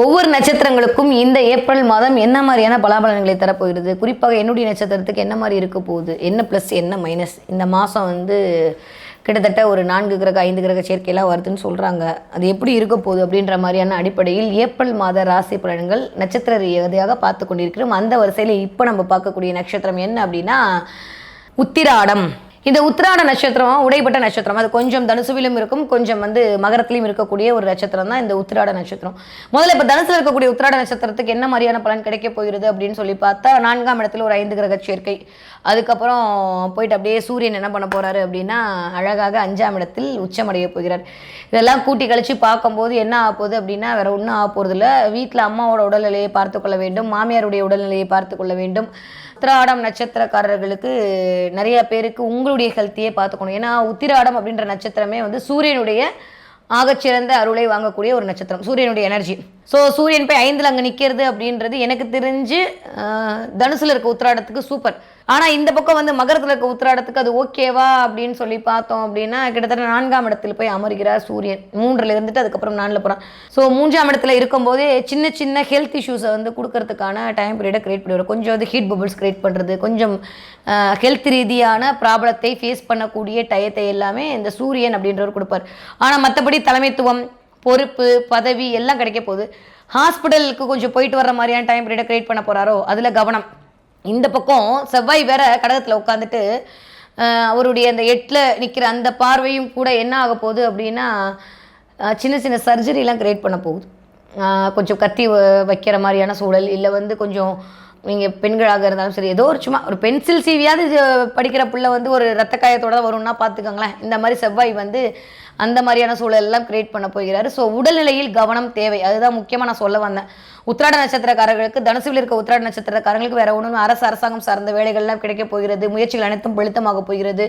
ஒவ்வொரு நட்சத்திரங்களுக்கும் இந்த ஏப்ரல் மாதம் என்ன மாதிரியான பலாபலன்களை தரப்போகிறது? குறிப்பாக என்னுடைய நட்சத்திரத்துக்கு என்ன மாதிரி இருக்க போகுது? என்ன ப்ளஸ் என்ன மைனஸ் இந்த மாதம் வந்து கிட்டத்தட்ட ஒரு நான்கு கிரக ஐந்து கிரக சேர்க்கையெல்லாம் வருதுன்னு சொல்கிறாங்க அது எப்படி இருக்க போகுது அப்படின்ற மாதிரியான அடிப்படையில் ஏப்ரல் மாத ராசி பலன்கள் நட்சத்திர ரீதியாக பார்த்து கொண்டிருக்கிறோம். அந்த வரிசையில் இப்போ நம்ம பார்க்கக்கூடிய நட்சத்திரம் என்ன அப்படின்னா உத்திராடம். இந்த உத்திராட நட்சத்திரம் உடைப்பட்ட நட்சத்திரம் அது கொஞ்சம் தனுசுவிலும் இருக்கும் கொஞ்சம் வந்து மகரத்திலையும் இருக்கக்கூடிய ஒரு நட்சத்திரம் தான் இந்த உத்திராட நட்சத்திரம். முதல்ல இப்போ தனுசில் இருக்கக்கூடிய உத்திராட நட்சத்திரத்துக்கு என்ன மாதிரியான பலன் கிடைக்க போகிறது அப்படின்னு சொல்லி பார்த்தா நான்காம் இடத்துல ஒரு ஐந்து கிரக சேர்க்கை. அதுக்கப்புறம் போயிட்டு அப்படியே சூரியன் என்ன பண்ண போறாரு அப்படின்னா அழகாக அஞ்சாம் இடத்தில் உச்சமடைய போகிறார். இதெல்லாம் கூட்டி கழிச்சு பார்க்கும்போது என்ன ஆக போகுது அப்படின்னா வேற ஒன்றும் ஆக போகிறது இல்லை வீட்டில் அம்மாவோட உடல்நிலையை பார்த்து கொள்ள வேண்டும் மாமியாருடைய உடல்நிலையை பார்த்து கொள்ள வேண்டும். உத்திராடம் நட்சத்திரக்காரர்களுக்கு நிறைய பேருக்கு உங்களுடைய ஹெல்த்தியே பார்த்துக்கணும். ஏன்னா உத்திராடம் அப்படின்ற நட்சத்திரமே வந்து சூரியனுடைய ஆகச்சிறந்த அருளை வாங்கக்கூடிய ஒரு நட்சத்திரம். சூரியனுடைய எனர்ஜி ஸோ சூரியன் போய் ஐந்தில் அங்கே நிற்கிறது அப்படின்றது எனக்கு தெரிஞ்சு தனுசில் இருக்க உத்திராடத்துக்கு சூப்பர் ஆனால் இந்த பக்கம் வந்து மகரத்தில் இருக்க உத்திராடத்துக்கு அது ஓகேவா அப்படின்னு சொல்லி பார்த்தோம் அப்படின்னா கிட்டத்தட்ட நான்காம் இடத்துல போய் அமர்கிறார் சூரியன். மூன்றில் இருந்துட்டு அதுக்கப்புறம் நாலில் போகிறான் ஸோ மூன்றாம் இடத்துல இருக்கும்போதே சின்ன சின்ன ஹெல்த் இஷ்யூஸை வந்து கொடுக்கறதுக்கான டைம் பீரியடை கிரியேட் பண்ணி கொஞ்சம் வந்து ஹீட் பபிள்ஸ் கிரியேட் பண்ணுறது கொஞ்சம் ஹெல்த் ரீதியான ப்ராப்ளத்தை ஃபேஸ் பண்ணக்கூடிய டயத்தை எல்லாமே இந்த சூரியன் அப்படின்றவர் கொடுப்பார். ஆனால் மற்றபடி தலைமைத்துவம் பொறுப்பு பதவி எல்லாம் கிடைக்க போகுது. ஹாஸ்பிட்டலுக்கு கொஞ்சம் போயிட்டு வர மாதிரியான டைம் பீரியடை கிரியேட் பண்ண போகிறாரோ அதில் கவனம். இந்த பக்கம் செவ்வாய் வேற கடகத்தில் உட்காந்துட்டு அவருடைய அந்த எட்டில் நிற்கிற அந்த பார்வையும் கூட என்ன ஆக போகுது அப்படின்னா சின்ன சின்ன சர்ஜரிலாம் கிரியேட் பண்ண போகுது. கொஞ்சம் கத்தி வ- வைக்கிற மாதிரியான சூழல் இல்லை வந்து கொஞ்சம் நீங்கள் பெண்களாக இருந்தாலும் சரி ஏதோ ஒரு சும்மா ஒரு பென்சில் சீவியாவது படிக்கிற பிள்ளை வந்து ஒரு ரத்த காயத்தோட தான் வரும்னா பார்த்துக்கோங்களேன். இந்த மாதிரி செவ்வாய் வந்து அந்த மாதிரியான சூழலெல்லாம் கிரியேட் பண்ண போகிறாரு. ஸோ உடல்நிலையில் கவனம் தேவை. அதுதான் முக்கியமாக நான் சொல்ல வந்தேன். உத்திராட நட்சத்திரக்காரர்களுக்கு தனுசுவில் இருக்க உத்திராட நட்சத்திரக்காரங்களுக்கு வேற ஒன்றும் அரசு அரசாங்கம் சார்ந்த வேலைகள்லாம் கிடைக்க போகிறது. முயற்சிகள் அனைத்தும் பிடித்தமாக போகிறது.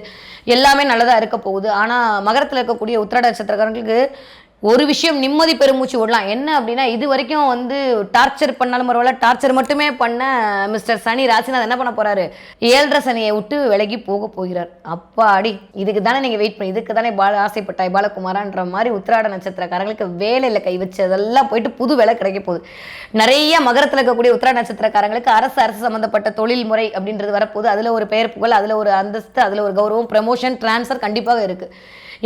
எல்லாமே நல்லதாக இருக்க போகுது. ஆனால் மகரத்தில் இருக்கக்கூடிய உத்திராட நட்சத்திரக்காரங்களுக்கு ஒரு விஷயம் நிம்மதி பெருமூச்சு விடலாம். என்ன அப்படின்னா இது வரைக்கும் வந்து டார்ச்சர் பண்ணாலும் பரவாயில்ல. டார்ச்சர் மட்டுமே பண்ண மிஸ்டர் சனி ராசிநாத் என்ன பண்ண போறாரு? ஏழரை சனியை விட்டு விலகி போக போகிறார். அப்பாடி இதுக்கு தானே நீங்க வெயிட் பண்ணி இதுக்கு தானே பால ஆசைப்பட்டாய் பாலகுமாரான்ற மாதிரி உத்திராட நட்சத்திரக்காரங்களுக்கு வேலையில் கை வச்சு அதெல்லாம் போயிட்டு புது வேலை கிடைக்க போகுது. நிறைய மகரத்தில் இருக்கக்கூடிய உத்திராட நட்சத்திரக்காரங்களுக்கு அரசு அரசு சம்பந்தப்பட்ட தொழில் முறை அப்படின்றது வரப்போகுது. அதுல ஒரு பெயர் புகழ் அதுல ஒரு அந்தஸ்து அதுல ஒரு கௌரவம் ப்ரமோஷன் டிரான்ஸ்ஃபர் கண்டிப்பாக இருக்கு.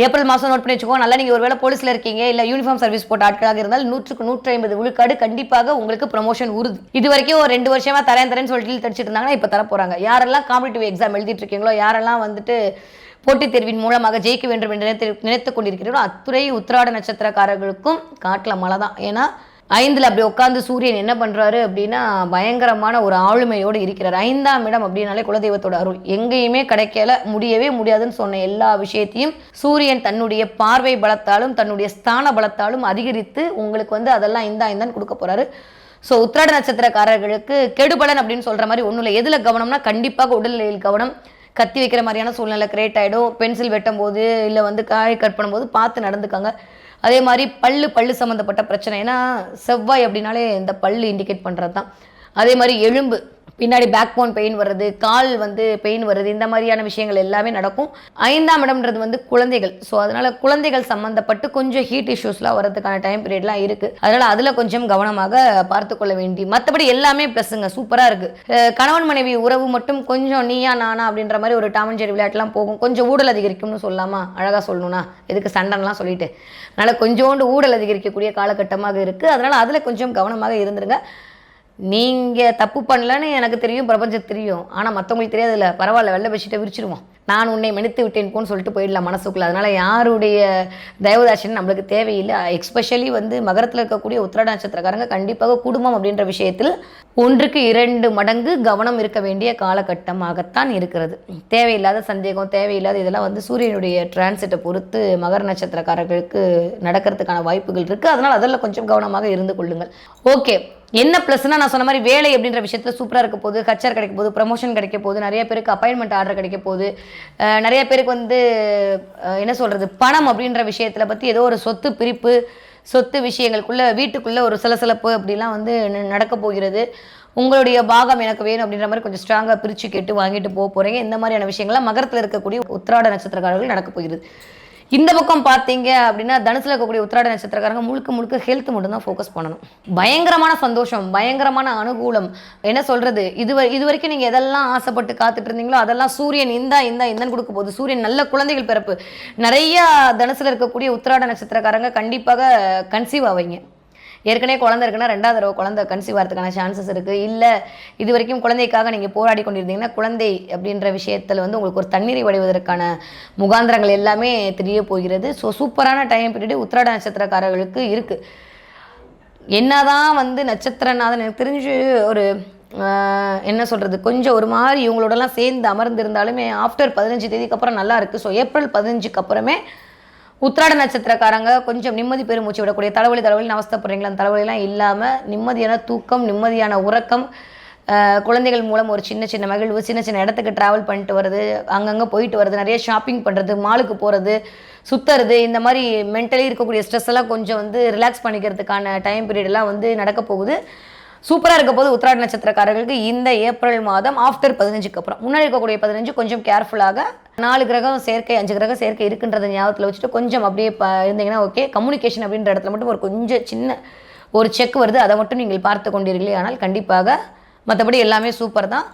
ஏப்ரல் மாதம் நோட் பண்ணி வச்சுக்கோங்க நல்லா நீங்கள் ஒரு வேலை போலீஸில் இருக்கீங்க. இல்லை யூனிஃபார்ம் சர்வீஸ் போட்ட ஆட்களாக இருந்தால் நூற்றுக்கு நூற்றி ஐம்பது விழுக்காடு கண்டிப்பாக உங்களுக்கு ப்ரமோஷன் உறுதி. இது வரைக்கும் ஒரு ரெண்டு வருஷமா தரேன் தரேன்னு சொல்லிட்டு தடிச்சிட்டு இருந்தாங்கன்னா இப்போ தர போகிறாங்க யாரெல்லாம் காம்படிட்டிவ் எக்ஸாம் எழுதிட்டு இருக்கீங்களோ யாரெல்லாம் வந்துட்டு போட்டித் தேர்வின் மூலமாக ஜெயிக்க வேண்டும் என்று நினைத்து நினைத்து கொண்டிருக்கிறீர்களோ அத்துறை உத்திராட நட்சத்திரக்காரர்களுக்கும் காட்டில் மழை தான். ஏன்னா ஐந்தில் அப்படி உட்காந்து சூரியன் என்ன பண்ணுறாரு அப்படின்னா பயங்கரமான ஒரு ஆளுமையோடு இருக்கிறார். ஐந்தாம் இடம் அப்படின்னாலே குலதெய்வத்தோட அருள். எங்கேயுமே கிடைக்கல முடியவே முடியாதுன்னு சொன்ன எல்லா விஷயத்தையும் சூரியன் தன்னுடைய பார்வை பலத்தாலும் தன்னுடைய ஸ்தான பலத்தாலும் அதிகரித்து உங்களுக்கு வந்து அதெல்லாம் இந்தா இந்தான்னு கொடுக்க போகிறாரு ஸோ உத்திராட நட்சத்திரக்காரர்களுக்கு கெடுபலன் அப்படின்னு சொல்கிற மாதிரி ஒன்றும் இல்லை. எதில் கவனம்னா கண்டிப்பாக உடல்நிலையில் கவனம். கத்தி வைக்கிற மாதிரியான சூழ்நிலை கிரியேட் ஆகிடும் பென்சில் வெட்டும் போது இல்லை வந்து காய் கட் பண்ணும்போது பார்த்து நடந்துக்காங்க. அதே மாதிரி பல்லு பல்லு சம்மந்தப்பட்ட பிரச்சனை. ஏன்னா செவ்வாய் அப்படின்னாலே இந்த பல்லு இண்டிகேட் பண்ணுறது தான் அதே மாதிரி எலும்பு பின்னாடி பேக் போன் பெயின் வர்றது கால் வந்து பெயின் வர்றது இந்த மாதிரியான விஷயங்கள் எல்லாமே நடக்கும். ஐந்தாம் இடம்ன்றது வந்து குழந்தைகள். ஸோ அதனால குழந்தைகள் சம்மந்தப்பட்டு கொஞ்சம் ஹீட் இஷ்யூஸ்லாம் வரதுக்கான டைம் பீரியட்லாம் இருக்குது அதனால் அதில் கொஞ்சம் கவனமாக பார்த்து கொள்ள வேண்டி மற்றபடி எல்லாமே ப்ளஸ்ஸுங்க சூப்பராக இருக்குது கணவன் மனைவி உறவு மட்டும் கொஞ்சம் நீயா நானா அப்படின்ற மாதிரி ஒரு டாமஞ்சேரி விளையாட்டுலாம் போகும். கொஞ்சம் ஊடல் அதிகரிக்கும்னு சொல்லலாமா அழகாக சொல்லணும்னா. எதுக்கு சண்டைலாம் சொல்லிட்டு. அதனால் கொஞ்சோண்டு ஊடல் அதிகரிக்கக்கூடிய காலகட்டமாக இருக்குது அதனால் அதில் கொஞ்சம் கவனமாக இருந்துருங்க. நீங்கள் தப்பு பண்ணலன்னு எனக்கு தெரியும் பிரபஞ்சம் தெரியும். ஆனால் மற்றவங்களுக்கு தெரியாதுல்ல. பரவாயில்ல வெள்ளை பெட்ஷீட்டை விரிச்சிருவோம். நான் உன்னை மன்னித்து விட்டேன் போன்னு சொல்லிட்டு போயிடலாம் மனசுக்குள்ள. அதனால் யாருடைய தயவுதாட்சன் நம்மளுக்கு தேவையில்லை. எக்ஸ்பெஷலி வந்து மகரத்தில் இருக்கக்கூடிய உத்திராட நட்சத்திரக்காரங்க கண்டிப்பாக குடும்பம் அப்படின்ற விஷயத்தில் ஒன்றுக்கு இரண்டு மடங்கு கவனம் இருக்க வேண்டிய காலகட்டமாகத்தான் இருக்கிறது. தேவையில்லாத சந்தேகம் தேவையில்லாத இதெல்லாம் வந்து சூரியனுடைய டிரான்சிட்டை பொறுத்து மகர நட்சத்திரக்காரர்களுக்கு நடக்கிறதுக்கான வாய்ப்புகள் இருக்குது அதனால் அதில் கொஞ்சம் கவனமாக இருந்து கொள்ளுங்கள். ஓகே என்ன ப்ளஸ்னா நான் சொன்ன மாதிரி வேலை அப்படின்ற விஷயத்தில் சூப்பராக இருக்க போகுது ஹச்சர் கிடைக்க போகுது ப்ரமோஷன் கிடைக்க போகுது நிறைய பேருக்கு அப்பாயின்மெண்ட் ஆர்டர் கிடைக்க போகுது நிறைய பேருக்கு வந்து என்ன சொல்கிறது பணம் அப்படின்ற விஷயத்தில் பற்றி ஏதோ ஒரு சொத்து பிரிப்பு சொத்து விஷயங்களுக்குள்ளே வீட்டுக்குள்ளே ஒரு சிலசிலப்பு அப்படிலாம் வந்து ந- நடக்க போகிறது. உங்களுடைய பாகம் எனக்கு வேணும் அப்படின்ற மாதிரி கொஞ்சம் ஸ்ட்ராங்காக பிரித்து கேட்டு வாங்கிட்டு போக போகிறீங்க இந்த மாதிரியான விஷயங்கள்லாம் மகரத்தில் இருக்கக்கூடிய உத்திராட நட்சத்திரக்காரர்கள் நடக்க போகிறது. இந்த பக்கம் பார்த்தீங்க அப்படின்னா தனுசுல இருக்கக்கூடிய உத்திராட நட்சத்திரக்காரங்க முழுக்க முழுக்க ஹெல்த் மட்டும் தான் ஃபோக்கஸ் பண்ணணும். பயங்கரமான சந்தோஷம் பயங்கரமான அனுகூலம். என்ன சொல்றது? இது வ- இது வரைக்கும் நீங்க எதெல்லாம் ஆசைப்பட்டு காத்துட்டு இருந்தீங்களோ அதெல்லாம் சூரியன் இந்தா இந்தா இந்தன்னு கொடுக்க போகுது. சூரியன் நல்ல குழந்தைகள் பிறப்பு. நிறைய தனுசுல இருக்கக்கூடிய உத்திராட நட்சத்திரக்காரங்க கண்டிப்பாக கன்சீவ் ஆவீங்க. ஏற்கனவே குழந்தை இருக்குன்னா ரெண்டாவது தடவை குழந்தை கன்சீவ் ஆகிறதுக்கான சான்சஸ் இருக்குது இல்லை இது வரைக்கும் குழந்தைக்காக நீங்கள் போராடி கொண்டிருந்தீங்கன்னா குழந்தை அப்படின்ற விஷயத்தில் வந்து உங்களுக்கு ஒரு தண்ணீரை வடிவதற்கான முகாந்திரங்கள் எல்லாமே தெரிய போகிறது. ஸோ சூப்பரான டைம் பீரியடு உத்திராட நட்சத்திரக்காரர்களுக்கு இருக்குது என்னதான் வந்து நட்சத்திரநாதன் எனக்கு தெரிஞ்சு ஒரு என்ன சொல்கிறது கொஞ்சம் ஒரு மாதிரி இவங்களோடலாம் சேர்ந்து அமர்ந்திருந்தாலுமே ஆஃப்டர் பதினஞ்சு தேதிக்கு அப்புறம் நல்லா இருக்குது ஸோ ஏப்ரல் பதினஞ்சுக்கு அப்புறமே உத்திராட நட்சத்திரக்காரங்க கொஞ்சம் நிம்மதி பெருமூச்சு விடக்கூடிய தலைவலி தலைவலி அவஸ்தப்படுறீங்களா? அந்த தலைவலிலாம் இல்லாமல் நிம்மதியான தூக்கம் நிம்மதியான உறக்கம் குழந்தைகள் மூலம் ஒரு சின்ன சின்ன மகிழ்வு சின்ன சின்ன இடத்துக்கு ட்ராவல் பண்ணிட்டு வர்றது அங்கங்கே போயிட்டு வர்றது நிறைய ஷாப்பிங் பண்ணுறது மாலுக்கு போகிறது சுற்றுறது இந்த மாதிரி மென்டலி இருக்கக்கூடிய ஸ்ட்ரெஸ் எல்லாம் கொஞ்சம் வந்து ரிலாக்ஸ் பண்ணிக்கிறதுக்கான டைம் பீரியட்லாம் வந்து நடக்க போகுது. சூப்பராக இருக்க போது உத்திராட நட்சத்திரக்காரர்களுக்கு இந்த ஏப்ரல் மாதம் ஆஃப்டர் பதினஞ்சுக்கு அப்புறம். முன்னாடி இருக்கக்கூடிய பதினஞ்சு கொஞ்சம் கேர்ஃபுல்லாக நாலு கிரகம் சேர்க்கை அஞ்சு கிரகம் சேர்க்கை இருக்குன்றத ஞாபகத்தில் வச்சுட்டு கொஞ்சம் அப்படியே இருந்தீங்கன்னா ஓகே கம்யூனிகேஷன் அப்படின்ற இடத்துல மட்டும் ஒரு கொஞ்சம் சின்ன ஒரு செக் வருது. அதை மட்டும் நீங்கள் பார்த்து கொண்டீர்களே ஆனால் கண்டிப்பாக மற்றபடி எல்லாமே சூப்பர் தான்.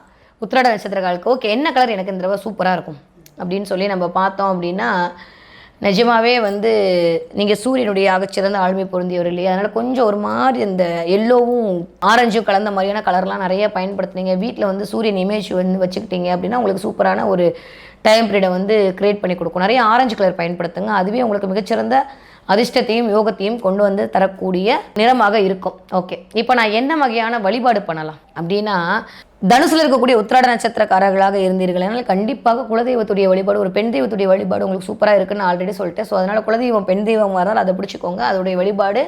உத்திராட நட்சத்திரக்காரர்களுக்கு ஓகே என்ன கலர் எனக்கு இந்த தடவை சூப்பராக இருக்கும்? அப்படின்னு சொல்லி நம்ம பார்த்தோம் அப்படின்னா நிஜமாகவே வந்து நீங்கள் சூரியனுடைய ஆகச்சிறந்த ஆளுமை பொருந்தியவர் இல்லையா? அதனால் கொஞ்சம் ஒரு மாதிரி இந்த எல்லோவும் ஆரஞ்சும் கலந்த மாதிரியான கலர்லாம் நிறைய பயன்படுத்துனீங்க. வீட்டில் வந்து சூரியன் இமேஜ் வந்து வச்சுக்கிட்டீங்க அப்படின்னா உங்களுக்கு சூப்பரான ஒரு டைம் பீரியடை வந்து க்ரியேட் பண்ணி கொடுக்கும். நிறைய ஆரஞ்சு கலர் பயன்படுத்துங்க. அதுவே உங்களுக்கு மிகச்சிறந்த அதிர்ஷ்டத்தையும் யோகத்தையும் கொண்டு வந்து தரக்கூடிய நிறமாக இருக்கும். ஓகே இப்போ நான் என்ன வகையான வழிபாடு பண்ணலாம் அப்படின்னா தனுசில் இருக்கக்கூடிய உத்திராட நட்சத்திரக்காரர்களாக இருந்தீர்கள் ஆனால் கண்டிப்பாக குலதெய்வத்துடைய வழிபாடு ஒரு பெண் தெய்வத்துடைய வழிபாடு உங்களுக்கு சூப்பராக இருக்குன்னு ஆல்ரெடி சொல்லிட்டேன். ஸோ அதனால் குலதெய்வம் பெண் தெய்வமாக இருந்தால் அதை பிடிச்சிக்கோங்க. அதோடைய வழிபாடு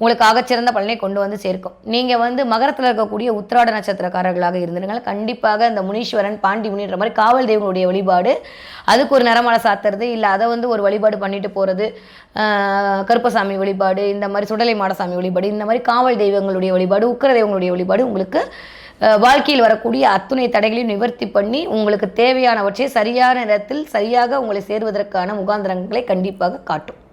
உங்களுக்கு ஆகச்சிறந்த பலனை கொண்டு வந்து சேர்க்கும். நீங்கள் வந்து மகரத்தில் இருக்கக்கூடிய உத்திராட நட்சத்திரக்காரர்களாக இருந்தீர்கள் கண்டிப்பாக இந்த முனீஸ்வரன் பாண்டி முனின்ற மாதிரி காவல் தெய்வங்களுடைய வழிபாடு அதுக்கு ஒரு நிறமலை சாத்துறது இல்லை அதை வந்து ஒரு வழிபாடு பண்ணிட்டு போகிறது கருப்பசாமி வழிபாடு இந்த மாதிரி சுடலை மாடசாமி வழிபாடு இந்த மாதிரி காவல் தெய்வங்களுடைய வழிபாடு உக்கர தெய்வங்களுடைய வழிபாடு உங்களுக்கு வாழ்க்கையில் வரக்கூடிய அத்துணை தடைகளையும் நிவர்த்தி பண்ணி உங்களுக்கு தேவையானவற்றை சரியான நேரத்தில் சரியாக உங்களை சேருவதற்கான முகாந்திரங்களை கண்டிப்பாக காட்டும்.